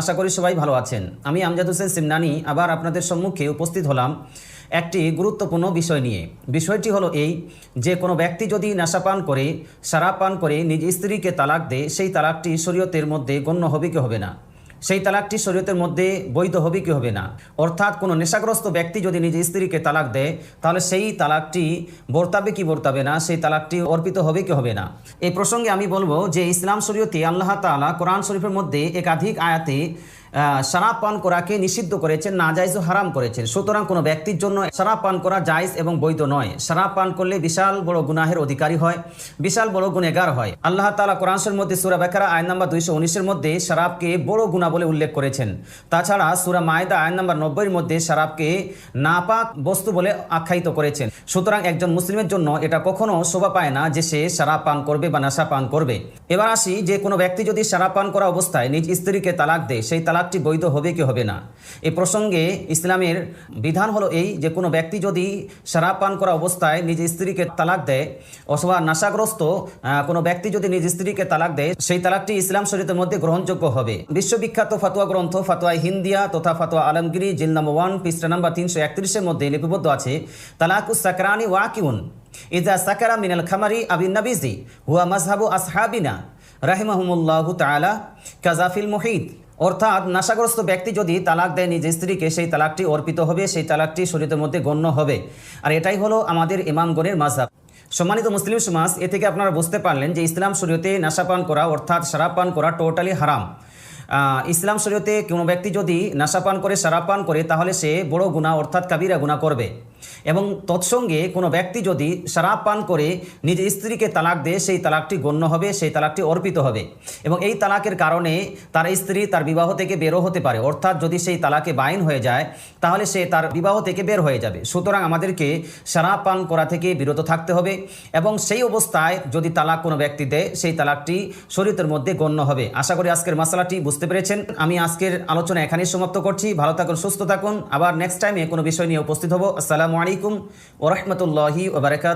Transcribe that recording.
আশা করি সবাই ভালো আছেন। আমি আমজাদ হোসেন সিমনানি, আবার আপনাদের সম্মুখে উপস্থিত হলাম একটি গুরুত্বপূর্ণ বিষয় নিয়ে। বিষয়টি হলো এই যে কোনো ব্যক্তি যদি নেশাপান করে সারাপ পান করে নিজ স্ত্রীকে তালাক দেয়, সেই তালাকটি শরীয়তের মধ্যে গণ্য হবে কি হবে না? সেই তালাকটি শরীয়তের মধ্যে বৈধ হবে কি হবে না? অর্থাৎ কোনো নেশাগ্রস্ত ব্যক্তি যদি নিজের স্ত্রীকে তালাক দেয়, তাহলে সেই তালাকটি বর্তাবে কি বর্তাবে না? সেই তালাকটি অর্পিত হবে কি হবে না? এই প্রসঙ্গে আমি বলব যে ইসলাম শরীয়তে আল্লাহ তালা কোরআন শরীফের মধ্যে একাধিক আয়াতে শরাব পান করাকে নিষিদ্ধ করেছেন না জায়জ ও হারাম করেছেন। সুতরাং কোনো ব্যক্তির জন্য শরাব পান করা জায়জ এবং বৈধ নয়। শরাব পান করলে বিশাল বড় গুনাহের অধিকারী হয়, বিশাল বড় গুনেগার হয়। আল্লাহ তালা কোরআনসের মধ্যে সুরা বাকারা, আয়াত নাম্বার দুইশো উনিশের মধ্যে শরাবকে বড় গুনাহ বলে উল্লেখ করেছেন। তাছাড়া সুরা মায়দা, আয়াত নাম্বার নব্বইয়ের মধ্যে শরাবকে নাপাক বস্তু বলে আখ্যায়িত করেছেন। সুতরাং একজন মুসলিমের জন্য এটা কখনো শোভা পায় না যে সে শরাব পান করবে বা নেশা পান করবে। এবার আসি, যে কোনো ব্যক্তি যদি শরাব পান করা অবস্থায় নিজ স্ত্রীকে তালাক দেয়, সেই তালাকটি বৈধ হবে কি হবে না? এ প্রসঙ্গে ইসলামের বিধান হলো এই, যে কোনো ব্যক্তি যদি শরাব পান করা অবস্থায় নিজ স্ত্রীকে তালাক দেয় অথবা নাশাগ্রস্ত কোনো ব্যক্তি যদি নিজ স্ত্রীকে তালাক দেয়, সেই তালাকটি ইসলাম শরীরের মধ্যে গ্রহণযোগ্য হবে। বিশ্ববিখ্যাত ফাতোয়া গ্রন্থ ফাতোয়া হিন্দিয়া তথা ফাতোয়া আলমগিরি, জিল নাম্বার ওয়ান, পৃষ্ঠা নাম্বার তিনশো একত্রিশের মধ্যে লিপিবদ্ধ আছে, তালাকুস সাকরানি ওয়াকিউন। ইজা সাকারা মিনাল খামারি আবিন নাবিজি, হুয়া মাজহাবু আসহাবিনা রাহিমাহুমুল্লাহু তাআলা কাজাফিল মুহিত অর্থাৎ নাশাগ্রস্ত ব্যক্তি যদি তালাক দেয় নিজ স্ত্রীকে, সেই তালাকটি অর্পিত হবে, সেই তালাকটি শরীরের মধ্যে গণ্য হবে। আর এটাই হলো আমাদের ইমামগণের মাঝহাব সম্মানিত মুসলিম সমাজ, এ থেকে আপনারা বুঝতে পারলেন যে ইসলাম শরীয়তে নাশাপান করা, অর্থাৎ শরাব পান করা টোটালি হারাম। ইসলাম শরীয়তে কোনো ব্যক্তি যদি নাশাপান করে শরাব পান করে, তাহলে সে বড় গুণা অর্থাৎ কাবিরা গুণা করবে। এবং তৎসঙ্গে কোনো ব্যক্তি যদি শরাব পান করে নিজ স্ত্রীকে তালাক দেয়, সেই তালাকটি গণ্য হবে, সেই তালাকটি অর্পিত হবে। এবং এই তালাকের কারণে তার স্ত্রী তার বিবাহ থেকে বেরো হতে পারে। অর্থাৎ যদি সেই তালাকে বাইন হয়ে যায়, তাহলে সে তার বিবাহ থেকে বের হয়ে যাবে। সুতরাং আমাদেরকে শরাব পান করা থেকে বিরত থাকতে হবে এবং সেই অবস্থায় যদি তালাক কোনো ব্যক্তি দেয়, সেই তালাকটি শরীরের মধ্যে গণ্য হবে। আশা করি আজকের মশলাটি বুঝতে পেরেছেন। আমি আজকের আলোচনা এখানেই সমাপ্ত করছি। ভালো থাকুন, সুস্থ থাকুন। আবার নেক্সট টাইমে কোনো বিষয় নিয়ে উপস্থিত হব। আসসালামু আলাইকুম ওরহমতুল্লাহি ওবরাকাত